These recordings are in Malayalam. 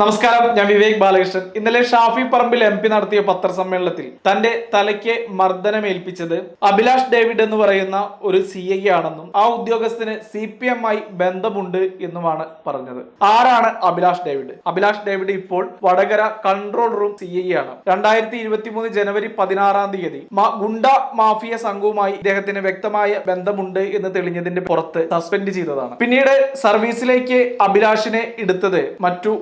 നമസ്കാരം ഞാൻ വിവേക് ബാലകൃഷ്ണൻ. ഇന്നലെ ഷാഫി പറമ്പിൽ എം പി നടത്തിയ പത്രസമ്മേളനത്തിൽ തന്റെ തലയ്ക്ക് മർദ്ദനമേൽപ്പിച്ചത് അഭിലാഷ് ഡേവിഡ് എന്ന് പറയുന്ന ഒരു സി ഐ ആണെന്നും ആ ഉദ്യോഗസ്ഥന് സി പി എം ആയി ബന്ധമുണ്ട് എന്നുമാണ് പറഞ്ഞത്. ആരാണ് അഭിലാഷ് ഡേവിഡ്? അഭിലാഷ് ഡേവിഡ് ഇപ്പോൾ Vadakara control room C I ആണ്. രണ്ടായിരത്തി ഇരുപത്തി മൂന്ന് ജനുവരി പതിനാറാം തീയതി ഗുണ്ട മാഫിയ സംഘവുമായി ഇദ്ദേഹത്തിന് വ്യക്തമായ ബന്ധമുണ്ട് എന്ന് തെളിഞ്ഞതിന്റെ പുറത്ത് സസ്പെൻഡ് ചെയ്തതാണ്. പിന്നീട് സർവീസിലേക്ക് അഭിലാഷിനെ എടുത്തത് മറ്റു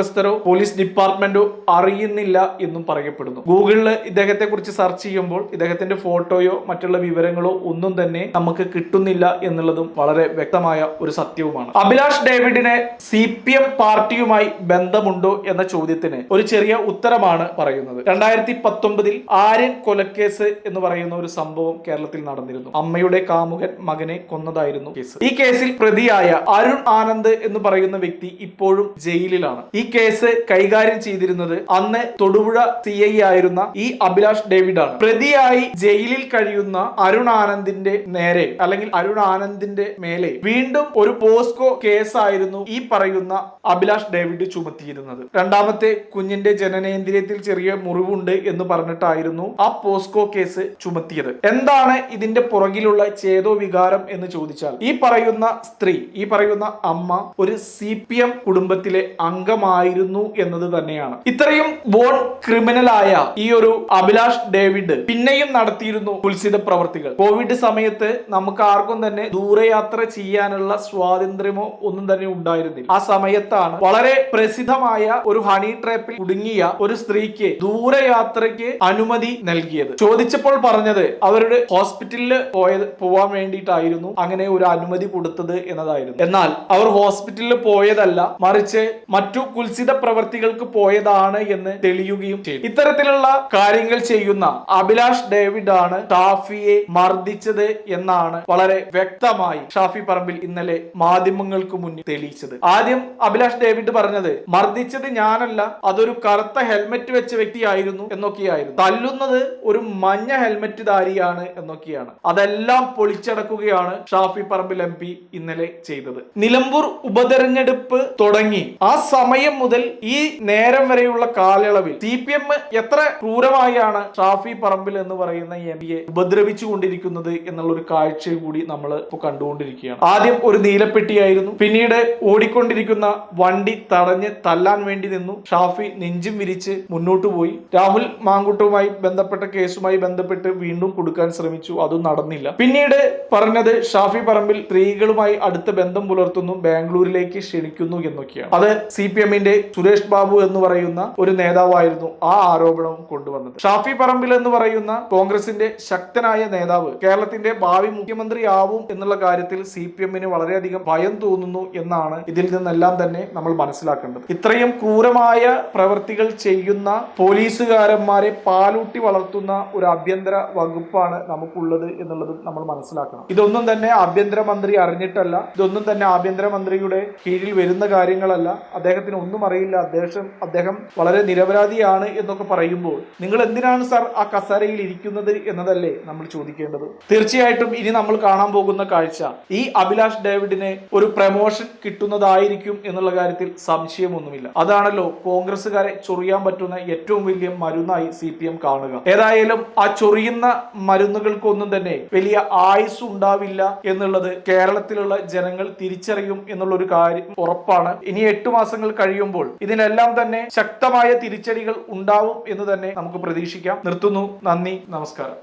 ഉദ്യോഗസ്ഥരോ പോലീസ് ഡിപ്പാർട്ട്മെന്റോ അറിയുന്നില്ല എന്നും പറയപ്പെടുന്നു. ഗൂഗിളിൽ ഇദ്ദേഹത്തെ കുറിച്ച് സെർച്ച് ചെയ്യുമ്പോൾ ഇദ്ദേഹത്തിന്റെ ഫോട്ടോയോ മറ്റുള്ള വിവരങ്ങളോ ഒന്നും തന്നെ നമുക്ക് കിട്ടുന്നില്ല എന്നുള്ളതും വളരെ വ്യക്തമായ ഒരു സത്യവുമാണ്. അഭിലാഷ് ഡേവിഡിന് സി പി എം പാർട്ടിയുമായി ബന്ധമുണ്ടോ എന്ന ചോദ്യത്തിന് ഒരു ചെറിയ ഉത്തരമാണ് പറയുന്നത്. രണ്ടായിരത്തി പത്തൊമ്പതിൽ ആര്യൻ കൊലക്കേസ് എന്ന് പറയുന്ന ഒരു സംഭവം കേരളത്തിൽ നടന്നിരുന്നു. അമ്മയുടെ കാമുകൻ മകനെ കൊന്നതായിരുന്നു കേസ്. ഈ കേസിൽ പ്രതിയായ അരുൺ ആനന്ദ് എന്ന് പറയുന്ന വ്യക്തി ഇപ്പോഴും ജയിലിലാണ്. ഈ കേസ് കൈകാര്യം ചെയ്തിരുന്നത് അന്ന് തൊടുപുഴ സി ഐ ആയിരുന്ന ഈ അഭിലാഷ് ഡേവിഡ് ആണ് പ്രതിയായി ജയിലിൽ കഴിയുന്ന അരുൺ ആനന്ദിന്റെ നേരെ അല്ലെങ്കിൽ അരുൺ ആനന്ദിന്റെ മേലെ വീണ്ടും ഒരു പോസ്കോ കേസായിരുന്നു ഈ പറയുന്ന അഭിലാഷ് ഡേവിഡ് ചുമത്തിയിരുന്നത്. രണ്ടാമത്തെ കുഞ്ഞിന്റെ ജനനേന്ദ്രിയത്തിൽ ചെറിയ മുറിവുണ്ട് എന്ന് പറഞ്ഞിട്ടായിരുന്നു ആ പോസ്കോ കേസ് ചുമത്തിയത്. എന്താണ് ഇതിന്റെ പുറകിലുള്ള ചേതോ വികാരം എന്ന് ചോദിച്ചാൽ ഈ പറയുന്ന സ്ത്രീ ഈ പറയുന്ന അമ്മ ഒരു സി കുടുംബത്തിലെ എം അംഗമായിരുന്നു എന്നത് തന്നെയാണ്. ഇത്രയും ബോൺ ക്രിമിനൽ ആയ ഈ ഒരു അഭിലാഷ് ഡേവിഡ് പിന്നെയും നടത്തിയിരുന്നു കുൽസിത പ്രവർത്തികൾ. കോവിഡ് സമയത്ത് നമുക്ക് ആർക്കും തന്നെ ദൂരയാത്ര ചെയ്യാനുള്ള സ്വാതന്ത്ര്യമോ ഒന്നും തന്നെ ഉണ്ടായിരുന്നില്ല. ആ സമയത്താണ് വളരെ പ്രസിദ്ധമായ ഒരു ഹണി ട്രാപ്പിൽ കുടുങ്ങിയ ഒരു സ്ത്രീക്ക് ദൂരയാത്രയ്ക്ക് അനുമതി നൽകിയത്. ചോദിച്ചപ്പോൾ പറഞ്ഞത് അവരുടെ ഹോസ്പിറ്റലിൽ പോയത് പോവാൻ വേണ്ടിയിട്ടായിരുന്നു അങ്ങനെ ഒരു അനുമതി കൊടുത്തത് എന്നതായിരുന്നു. എന്നാൽ അവർ ഹോസ്പിറ്റലിൽ പോയതല്ല മറിച്ച് മറ്റു കുൽസിത പ്രവർത്തികൾക്ക് പോയതാണ് എന്ന് തെളിയുകയും ചെയ്തു ഇത്തരത്തിലുള്ള കാര്യങ്ങൾ ചെയ്യുന്ന അഭിലാഷ് ഡേവിഡ് ആണ് ഷാഫിയെ മർദ്ദിച്ചത് എന്നാണ് വളരെ വ്യക്തമായി ഷാഫി പറമ്പിൽ ഇന്നലെ മാധ്യമങ്ങൾക്ക് മുന്നിൽ തെളിയിച്ചത്. ആദ്യം അഭിലാഷ് ഡേവിഡ് പറഞ്ഞത് മർദ്ദിച്ചത് ഞാനല്ല അതൊരു കറുത്ത ഹെൽമെറ്റ് വെച്ച വ്യക്തിയായിരുന്നു എന്നൊക്കെയായിരുന്നു. തല്ലുന്നത് ഒരു മഞ്ഞ ഹെൽമെറ്റ് ധാരിയാണ് എന്നൊക്കെയാണ്. അതെല്ലാം പൊളിച്ചടക്കുകയാണ് ഷാഫി പറമ്പിൽ എം പി ഇന്നലെ ചെയ്തത്. നിലമ്പൂർ ഉപതെരഞ്ഞെടുപ്പ് തുടങ്ങി. ആ സമയം മുതൽ ഈ നേരം വരെയുള്ള കാലയളവിൽ സി പി എം എത്ര ക്രൂരമായാണ് ഷാഫി പറമ്പിൽ എന്ന് പറയുന്ന എം പിയെ ഉപദ്രവിച്ചു കൊണ്ടിരിക്കുന്നത് എന്നുള്ള ഒരു കാഴ്ച കൂടി നമ്മൾ ഇപ്പോൾ കണ്ടുകൊണ്ടിരിക്കുകയാണ്. ആദ്യം ഒരു നീലപ്പെട്ടിയായിരുന്നു പിന്നീട് ഓടിക്കൊണ്ടിരിക്കുന്ന വണ്ടി തടഞ്ഞ് തല്ലാൻ വേണ്ടി നിന്നു. ഷാഫി നെഞ്ചും വിരിച്ച് മുന്നോട്ട് പോയി. രാഹുൽ മാങ്കുട്ടുമായി ബന്ധപ്പെട്ട കേസുമായി ബന്ധപ്പെട്ട് വീണ്ടും കൊടുക്കാൻ ശ്രമിച്ചു അതും നടന്നില്ല. പിന്നീട് പറഞ്ഞത് ഷാഫി പറമ്പിൽ സ്ത്രീകളുമായി അടുത്ത ബന്ധം പുലർത്തുന്നു ബാംഗ്ലൂരിലേക്ക് ക്ഷണിക്കുന്നു എന്നൊക്കെയാണ്. അത് സി പി എമ്മിന്റെ സുരേഷ് ബാബു എന്ന് പറയുന്ന ഒരു നേതാവായിരുന്നു ആ ആരോപണവും കൊണ്ടുവന്നത്. ഷാഫി പറമ്പിൽ എന്ന് പറയുന്ന കോൺഗ്രസിന്റെ ശക്തനായ നേതാവ് കേരളത്തിന്റെ ഭാവി മുഖ്യമന്ത്രി ആവും എന്നുള്ള കാര്യത്തിൽ സി പി എമ്മിന് വളരെയധികം ഭയം തോന്നുന്നു എന്നാണ് ഇതിൽ നിന്നെല്ലാം തന്നെ നമ്മൾ മനസ്സിലാക്കേണ്ടത്. ഇത്രയും ക്രൂരമായ പ്രവൃത്തികൾ ചെയ്യുന്ന പോലീസുകാരന്മാരെ പാലൂട്ടി വളർത്തുന്ന ഒരു ആഭ്യന്തര വകുപ്പാണ് നമുക്കുള്ളത് എന്നുള്ളത് നമ്മൾ മനസ്സിലാക്കണം. ഇതൊന്നും തന്നെ ആഭ്യന്തരമന്ത്രി അറിഞ്ഞിട്ടല്ല. ഇതൊന്നും തന്നെ ആഭ്യന്തരമന്ത്രിയുടെ കീഴിൽ വരുന്ന കാര്യങ്ങളല്ല. അദ്ദേഹത്തിന് ഒന്നും അറിയില്ല. അദ്ദേഹം അദ്ദേഹം വളരെ നിരപരാധിയാണ് എന്നൊക്കെ പറയുമ്പോൾ നിങ്ങൾ എന്തിനാണ് സാർ ആ കസേരയിൽ ഇരിക്കുന്നത് എന്നതല്ലേ നമ്മൾ ചോദിക്കേണ്ടത്. തീർച്ചയായിട്ടും ഇനി നമ്മൾ കാണാൻ പോകുന്ന കാഴ്ച ഈ അഭിലാഷ് ഡേവിഡിനെ ഒരു പ്രമോഷൻ കിട്ടുന്നതായിരിക്കും എന്നുള്ള കാര്യത്തിൽ സംശയമൊന്നുമില്ല. അതാണല്ലോ കോൺഗ്രസ്സുകാരെ ചൊറിയാൻ പറ്റുന്ന ഏറ്റവും വലിയ മരുന്നായി സി പി എം കാണുക. ഏതായാലും ആ ചൊറിയുന്ന മരുന്നുകൾക്കൊന്നും തന്നെ വലിയ ആയുസ് ഉണ്ടാവില്ല എന്നുള്ളത് കേരളത്തിലുള്ള ജനങ്ങൾ തിരിച്ചറിയും എന്നുള്ള ഒരു കാര്യം ഉറപ്പാണ്. ഇനി എട്ടു മാസങ്ങൾ കഴിയുമ്പോൾ ഇതിനെല്ലാം തന്നെ ശക്തമായ തിരിച്ചടികൾ ഉണ്ടാവും എന്ന് തന്നെ നമുക്ക് പ്രതീക്ഷിക്കാം. നിർത്തുന്നു. നന്ദി. നമസ്കാരം.